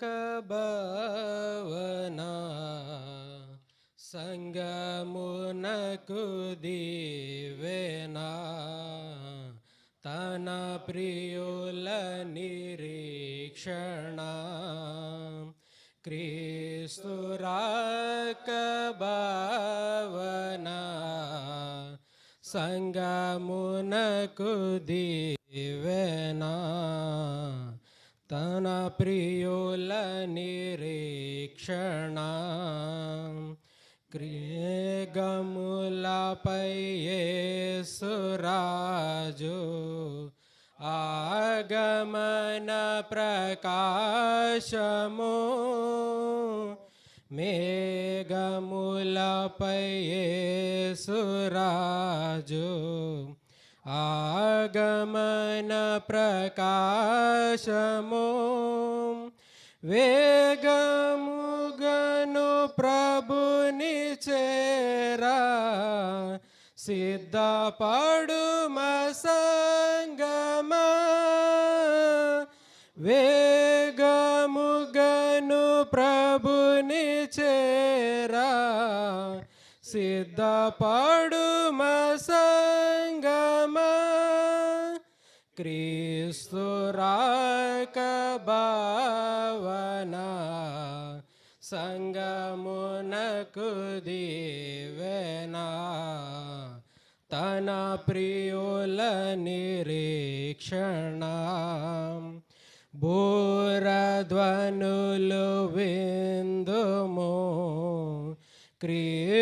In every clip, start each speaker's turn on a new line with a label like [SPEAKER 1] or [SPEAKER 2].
[SPEAKER 1] कबवना सङ्गमुनकु दिवेना तनप्रियो ल निरीक्षण कृसुराकबना सङ्गमुन कुदिवेना तनप्रियोलनिरीक्षण क्रियगमुलापये सुराजो आगमनप्रकाशमो मेघमुलपये सुराजो ఆగమన ప్రకాశము వేగముగను ప్రభుని చేరా సిద్ధపడు సంగమా వేగముగను ప్రభుని చేరా సిద్ధపాడు సంగమా. క్రీస్తు రాక భావనా. సంగమునకు దీవెనా. తన ప్రియుల నిరీక్షణ. బోరధ్వనులు విందుము.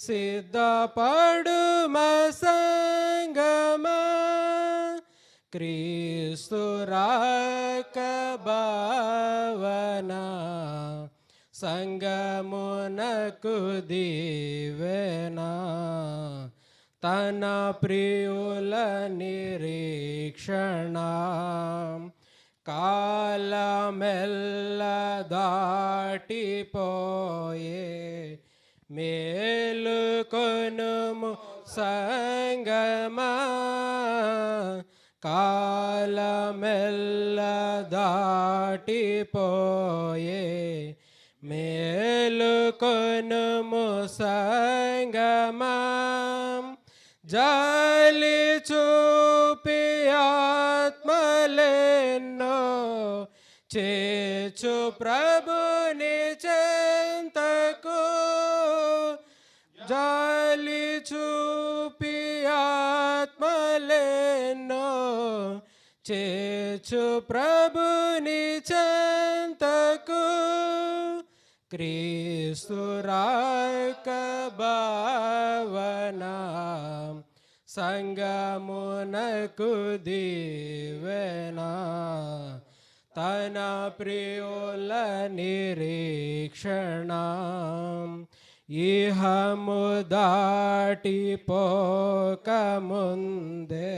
[SPEAKER 1] सिद्ध पडुम सङ्गम क्रिस्तुराक भावना सङ्गमुनकु दीवेना। तन प्रियुल निरीक्षण कालमेल्ल दाटिपोये మేలుకొనుము సంగమా కాలమెల్ల దాటిపోయే. మేలుకొనుము సంగమా జాలి చూపి ఆత్మలెన్నో చేచు ప్రభు జాలి చూపి ఆత్మలెన్నో చేచు ప్రభుని చెంతకు క్రీస్తు రాక భావనా సంగమునకు దీవెనా. తన ప్రియుల నిరీక్షణ. ఇహము దాటిపోకముందే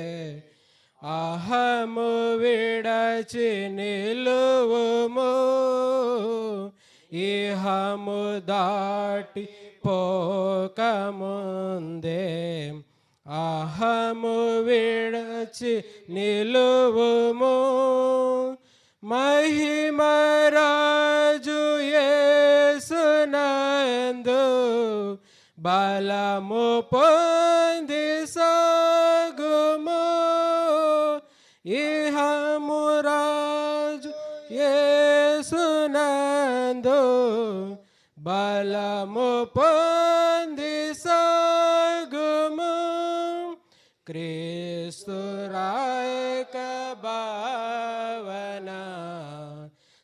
[SPEAKER 1] అహము విడచి నిలువుము ఇహము దాటి పోకముందే అహము విడచి నిలువుము మహిమరాజు बलमुपदिह मराज ये सुनन्दो बलमुपदिकबना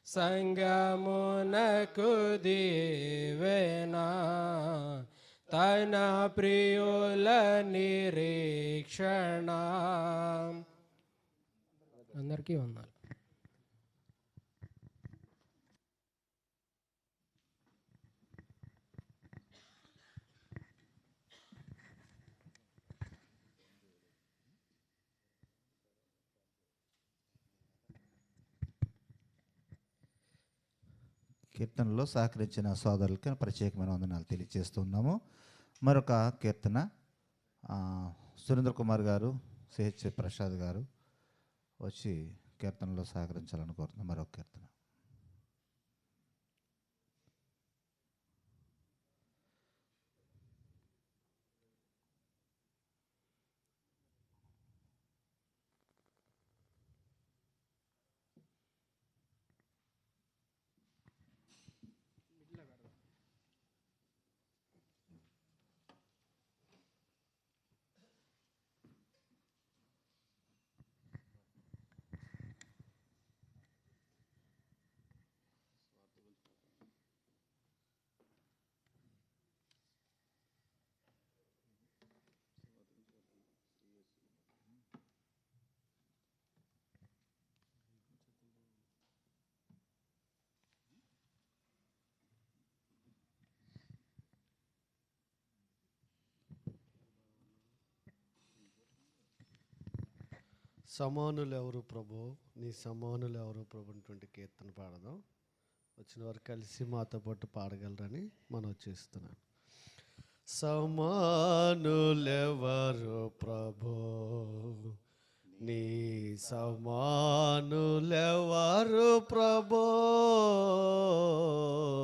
[SPEAKER 1] सङ्गमुन कुदेवना తన ప్రియుల నిరీక్షణ. అందరికీ వందాలు
[SPEAKER 2] కీర్తనలో సహకరించిన సోదరులకి ప్రత్యేకమైన వందనాలు తెలియజేస్తున్నాము. మరొక కీర్తన సురేంద్ర కుమార్ గారు సిహెచ్ ప్రసాద్ గారు వచ్చి కీర్తనలో సహకరించాలని కోరుతున్నాం. మరొక కీర్తన.
[SPEAKER 3] సమానులు ఎవరు ప్రభు? నీ సమానులు ఎవరు ప్రభు అటువంటి కీర్తన పాడదాం. వచ్చిన వారు కలిసి మాతో పాటు పాడగలరని మనం చేస్తున్నాను. సమానులెవరు ప్రభు? నీ సమానులెవరు ప్రభు?